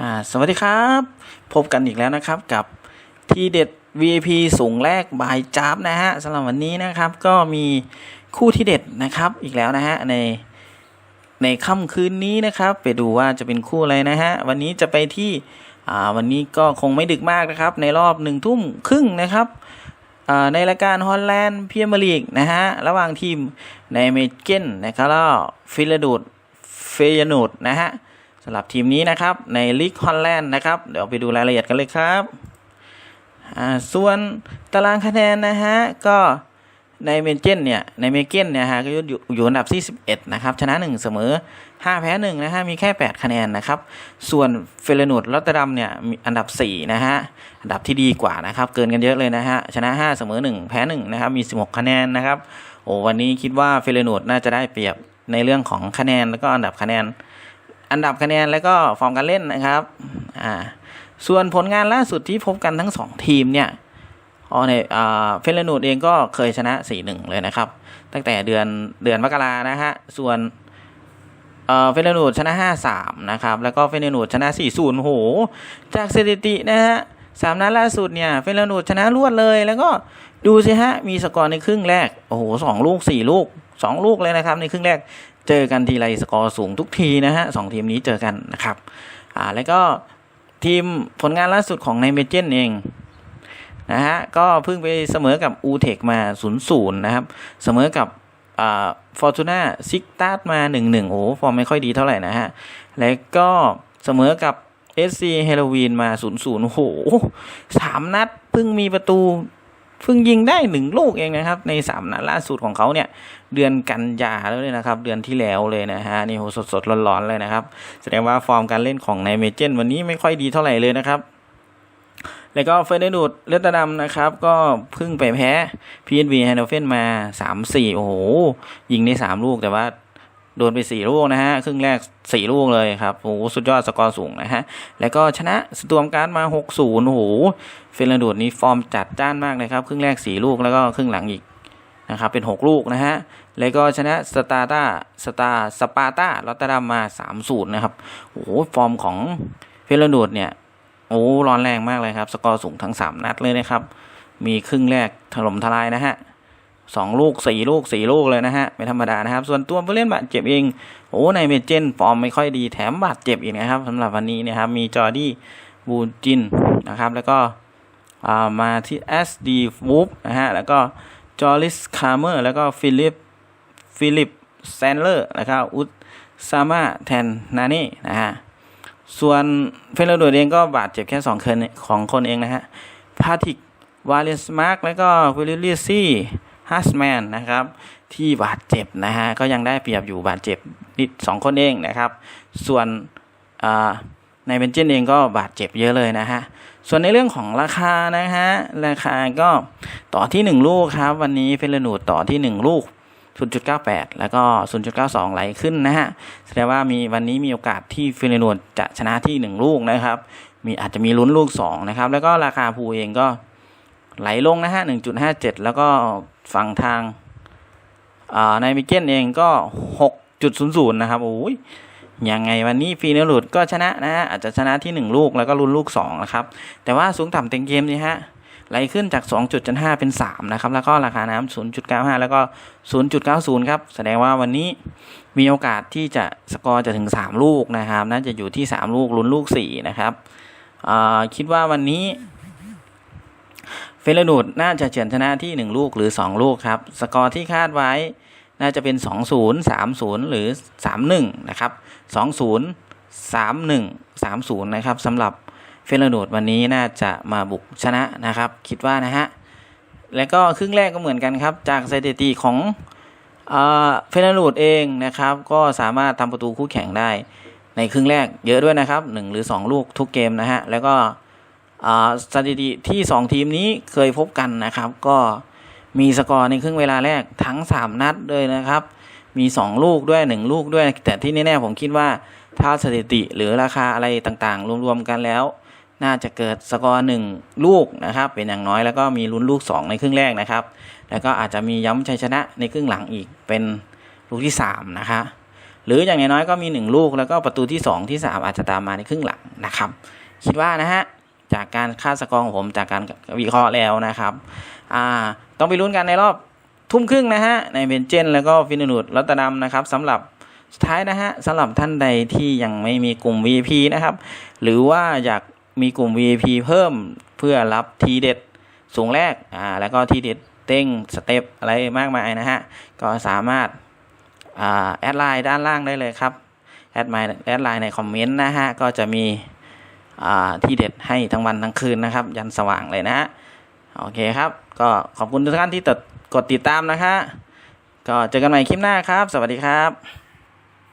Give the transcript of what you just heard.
อ่าสวัสดีครับ พบกันอีกแล้วนะครับกับทีเด็ด VIP สูงแรกบายจ้าบนะฮะสำหรับวันนี้นะครับก็มีคู่ที่เด็ดนะครับอีกแล้วนะฮะในในค่ำคืนนี้นะครับ ไปดูว่าจะเป็นคู่อะไรนะฮะวันนี้จะไปที่อ่าวันนี้ก็คงไม่ดึกมากนะครับ ในรอบหนึ่งทุ่มครึ่งนะครับอ่าในรายการฮอลแลนด์เมียร์ลีกนะฮะระหว่างทีมในเมเกนนะครับแล้วฟิลาดูดเฟยนูดนะฮะำหรับทีมนี้นะครับในลีกฮอลแลนด์นะครับ เดี๋ยวไปดูรายละเอียดกันเลยครับ ส่วนตารางคะแนนนะฮะ ก็ในเมเจนเนี่ยในเมเกนเนี่ยฮะก็อยู่อยู่อันดับที่11นะครับชนะ 1 เสมอ 5 แพ้1นะฮะมีแค่ 8 คะแนนนะครับ ส่วนเฟรนูดลอตเตอร์ดัมเนี่ยมีอันดับ 4 นะฮะ อันดับที่ดีกว่านะครับ เกินกันเยอะเลยนะฮะ ชนะ 5 เสมอ 1 แพ้ 1 นะครับ มี 16 คะแนนนะครับ โอ้วันนี้คิดว่าเฟรนูดน่าจะได้เปรียบในเรื่องของคะแนนแล้วก็อันดับคะแนน อันดับคะแนนแล้วก็ฟอร์มการเล่นนะครับอ่าส่วนผลงานล่าสุดที่พบกันทั้งสองทีมเนี่ยอ๋อในอ่าเฟรนูดเองก็เคยชนะ 4-1 เลยนะครับ ตั้งแต่เดือนเดือนมกรานะฮะ ส่วนเอ่อเฟรนูดชนะ 5-3 นะครับ แล้วก็เฟรนูดชนะ 4-0โห จากสถิตินะฮะสามนัดล่าสุดเนี่ยเฟรนูดชนะรวดเลย แล้วก็ดูสิฮะ มีสกอร์ในครึ่งแรก โอ้โหสองลูกสี่ลูก สองลูกเลยนะครับ ในครึ่งแรกเจอกันทีไรสกอร์สูงทุกทีนะฮะสองทีมนี้เจอกันนะครับอ่าแล้วก็ทีมผลงานล่าสุดของในเมเจนเองนะฮะก็เพิ่งไปเสมอกับอูเทคมา0ูนย์นะครับ เสมอกับอ่าฟอร์จูน่าซิกตัสมา 1-1 โอ้ฟอร์มไม่ค่อยดีเท่าไหร่นะฮะ แล้วก็เสมอกับ SC เฮโ o วีนมา 0-0 โอ้โหสามนัดเพิ่งมีประตู เพิ่งยิงได้หนึ่งลูกเองนะครับ ในสามนัดล่าสุดของเขาเนี่ย เดือนกันยาแล้วเลยนะครับ เดือนที่แล้วเลยนะฮะนี่โหสดสดๆร้อนๆเลยนะครับ แสดงว่าฟอร์มการเล่นของในเมเจนวันนี้ไม่ค่อยดีเท่าไหร่เลยนะครับ แล้วก็เฟรเดนูดเลตดำนะครับ ก็เพิ่งไปแพ้ PSV ไฮโนเฟนมา 3-4 โอ้โห ยิงได้ 3 ลูกแต่ว่า โดนไป4ลูกนะฮะ ครึ่งแรก4ลูกเลยครับโอ้โหสุดยอดสกอร์สูงนะฮะ แล้วก็ชนะสตวมการ์ดมา6-0โอ้โหเฟรนดูดนี่ฟอร์มจัดจ้านมากเลยครับ ครึ่งแรก4ลูกแล้วก็ครึ่งหลังอีกนะครับเป็น 6 ลูกนะฮะ แล้วก็ชนะสตาร์ตาสตาสปาร์ตาลอตเตอร์ดัมมา3-0นะครับ โอ้โห ฟอร์มของเฟรนดูดเนี่ย โอ้ร้อนแรงมากเลยครับ สกอร์สูงทั้ง 3 นัดเลยนะครับ มีครึ่งแรกถล่มทลายนะฮะ สองลูกสี่ลูกสี่ลูกเลยนะฮะ ไม่ธรรมดานะครับ ส่วนตัวผู้เล่นบาดเจ็บเอง โอ้ในเมเจนฟอร์มไม่ค่อยดีแถมบาดเจ็บอีกนะครับสำหรับวันนี้นะครับมีจอร์ดี้บูจินนะครับ แล้วก็ามาที่เอสดีวูฟนะฮะ แล้วก็จอริสคาร์เมอร์ แล้วก็ฟิลิปฟิลิปแซนเลอร์นะครับอุตซามาแทนนานี่นะฮะ ส่วนเฟรนโดดเองก็บาดเจ็บแค่สองคนของคนเองนะฮะพาทิกวาเลนสมาร์กแล้วก็วิลลิซี่ ฮัสแมนนะครับ ที่บาดเจ็บนะฮะก็ยังได้เปรียบอยู่บาดเจ็บนิดสองคนเองนะครับ ส่วนอ่าในเบนเจนเองก็บาดเจ็บเยอะเลยนะฮะส่วนในเรื่องของราคานะฮะราคาก็ต่อที่ 1 ลูกครับ วันนี้เฟรนูดต่อที่ 1 ลูก 0.98 แล้วก็ 0.92 ไหลขึ้นนะฮะแสดงว่ามีวันนี้มีโอกาสที่เฟรนูดจะชนะที่ 1 ลูกนะครับ มีอาจจะมีลุ้นลูก 2 นะครับ แล้วก็ราคาภูเองก็ไหลลงนะฮะ 1.57 แล้วก็ ฝั่งทางอ่าในมิเกนเองก็ 6.00 นะครับโอ้ยยังไงวันนี้ฟีเนลูดก็ชนะนะฮะอาจจะชนะที่ 1 ลูกแล้วก็ลุ้นลูก2นะครับ แต่ว่าสูงต่ำเต็งเกมนี่ฮะไหลขึ้นจาก 2.75 เป็น 3 นะครับ แล้วก็ราคาน้ำ0.95 แล้วก็ 0.90 ครับ แสดงว่าวันนี้มีโอกาสที่จะสกอร์จะถึง 3 ลูกนะครับ น่าจะอยู่ที่ 3 ลูกลุ้นลูก 4 นะครับคิดว่าวันนี้ เฟรนูดน่าจะเฉือนชนะที่ 1 ลูกหรือ 2 ลูกครับ สกอร์ที่คาดไว้น่าจะเป็น 2-0 3-0 หรือ 3-1 นะครับ 2-0 3-1 3-0 นะครับสำหรับเฟรนูดวันนี้น่าจะมาบุกชนะนะครับ คิดว่านะฮะ แล้วก็ครึ่งแรกก็เหมือนกันครับ จากสถิติของเฟรนูดเองนะครับ ก็สามารถทำประตูคู่แข่งได้ในครึ่งแรกเยอะด้วยนะครับ 1 หรือ 2 ลูกทุกเกมนะฮะ แล้วก็ สถิติที่ 2 ทีมนี้เคยพบกันนะครับ ก็มีสกอร์ในครึ่งเวลาแรกทั้ง 3 นัดเลยนะครับ มี 2 ลูกด้วย 1 ลูกด้วย แต่ที่แน่ๆผมคิดว่าถ้าสถิติหรือราคาอะไรต่างๆ รวมๆกันแล้ว น่าจะเกิดสกอร์1ลูกนะครับ เป็นอย่างน้อยแล้วก็มีลุ้นลูก 2 ในครึ่งแรกนะครับ แล้วก็อาจจะมีย้ำชัยชนะในครึ่งหลังอีกเป็นลูกที่ 3 นะคะ หรืออย่างน้อยก็มี 1 ลูกแล้วก็ประตูที่ 2 ที่ 3 อาจจะตามมาในครึ่งหลังนะครับ คิดว่านะฮะ จากการคาดสกอร์ของผมจากการวิเคราะห์แล้วนะครับ อ่า ต้องไปลุ้นกันในรอบทุ่มครึ่งนะฮะ ในเบนเจนแล้วก็ฟินนูดรัตเตอร์ดัมนะครับสำหรับสุดท้ายนะฮะสำหรับท่านใดที่ยังไม่มีกลุ่ม VIP นะครับ หรือว่าอยากมีกลุ่ม VIP เพิ่มเพื่อรับทีเด็ดสูงแรก อ่า แล้วก็ทีเด็ดเต้งสเต็ปอะไรมากมายนะฮะ ก็สามารถ อ่า แอดไลน์ด้านล่างได้เลยครับ แอดไลน์แอดไลน์ในคอมเมนต์นะฮะ ก็จะมี ที่เด็ดให้ทั้งวันทั้งคืนนะครับ ยันสว่างเลยนะฮะโอเคครับ ก็ขอบคุณทุกท่านที่กดติดตามนะคะก็เจอกันใหม่คลิปหน้าครับ สวัสดีครับ